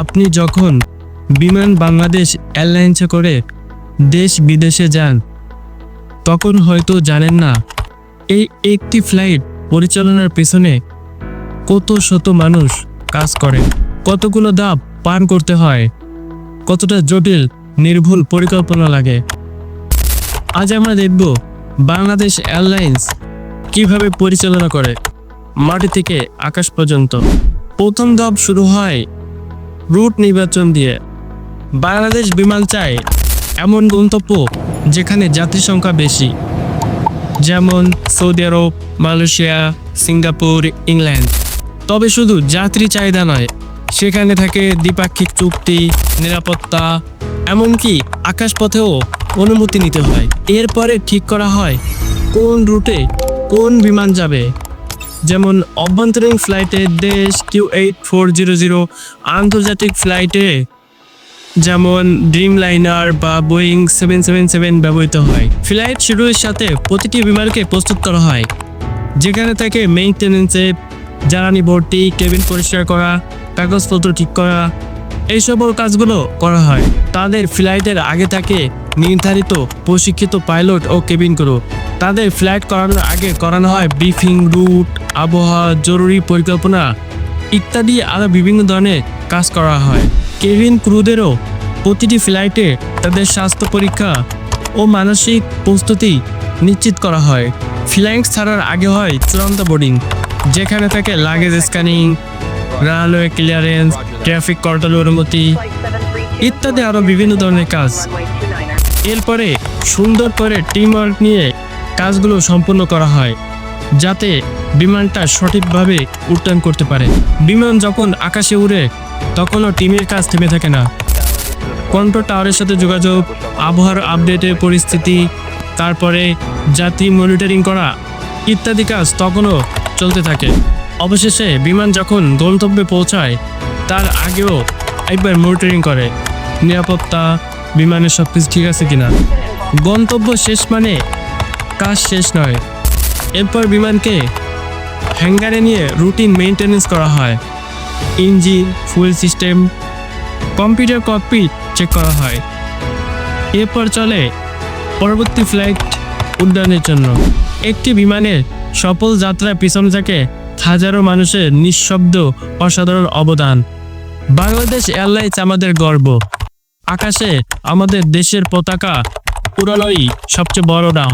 আপনি যখন বিমান বাংলাদেশ এয়ারলাইন্সে করে দেশ বিদেশে যান, তখন হয়তো জানেন না, এই একটি ফ্লাইট পরিচালনার পেছনে কত শত মানুষ কাজ করে, কতগুলো ধাপ পান করতে হয়, কতটা জটিল, নির্ভুল পরিকল্পনা লাগে। আজ আমরা দেখব বাংলাদেশ এয়ারলাইন্স কীভাবে পরিচালনা করে মাটি থেকে আকাশ পর্যন্ত। প্রথম ধাপ শুরু হয় রুট নির্বাচন দিয়ে। বাংলাদেশ বিমান চায় এমন গন্তব্য যেখানে যাত্রী সংখ্যা বেশি। যেমন Saudi Arab, Malaysia, Singapore, England. তবে শুধু যাত্রী চাহিদা নয়, সেখানে থাকে দ্বিপাক্ষিক চুক্তি, নিরাপত্তা, এমনকি আকাশপথেও অনুমতি নিতে হয়। এরপরে ঠিক করা হয় কোন রুটে কোন বিমান যাবে। যেমন অভ্যন্তরীণ ফ্লাইটে দেশ Q eight four zero zero আন্তর্জাতিক ফ্লাইটে যেমন ড্রিম লাইনার বা বোয়িং সেভেন সেভেন সেভেন ব্যবহৃত হয়। ফ্লাইট শিডিউলের সাথে প্রতিটি বিমানকে প্রস্তুত করা হয়, যেখানে থাকে মেইনটেনেন্সে জ্বালানি ভর্তি, কেবিন পরিষ্কার করা, কাগজপত্র ঠিক করা এই সকল কাজগুলো করা হয়। তাদের ফ্লাইটের আগে থাকে নির্ধারিত প্রশিক্ষিত পাইলট ও কেবিন ক্রু। তাদের ফ্লাইট করানোর আগে করানো হয় ব্রিফিং রুট আবহাওয়া, জরুরি পরিকল্পনা ইত্যাদি আরও বিভিন্ন ধরনের কাজ করা হয়। কেবিন ক্রুদেরও প্রতিটি ফ্লাইটে তাদের স্বাস্থ্য পরীক্ষা ও মানসিক প্রস্তুতি নিশ্চিত করা হয়। ফ্লাইট ছাড়ার আগে হয় চূড়ান্ত বোর্ডিং, যেখানে থাকে luggage scanning runway clearance traffic control অনুমতি ইত্যাদি আরও বিভিন্ন ধরনের কাজ। এরপরে সুন্দর করে টিম ওয়ার্ক নিয়ে কাজগুলো সম্পূর্ণ করা হয়, যাতে বিমানটা সঠিকভাবে উড্ডয়ন করতে পারে। বিমান যখন আকাশে উড়ে, তখনও টিমের কাজ থেমে থাকে না। কন্ট্রোল টাওয়ারের সাথে যোগাযোগ, আবহাওয়ার আপডেটের পরিস্থিতি, তারপরে যাত্রী মনিটরিং করা ইত্যাদি কাজ তখনও চলতে থাকে। অবশেষে বিমান যখন গন্তব্যে পৌঁছায়, তার আগেও একবার মনিটরিং করে। নিরাপত্তা, বিমানের সব কিছু ঠিক আছে কিনা? গন্তব্য শেষ মানে কাজ শেষ নয়। এরপর বিমানকে হ্যাঙ্গারে নিয়ে রুটিন মেনটেনেন্স করা হয়। Engine, fuel system, computer cockpit check করা হয়। এরপর চলে পরবর্তী ফ্লাইট উড্ডয়নের জন্য। একটি বিমানের সফল যাত্রার পিছন থাকে হাজারো মানুষের নিঃশব্দ অসাধারণ অবদান। বাংলাদেশ এয়ারলাইন্স আমাদের গর্ব। আকাশে আমাদের দেশের পতাকা উড়ানোই সবচেয়ে বড় নাম।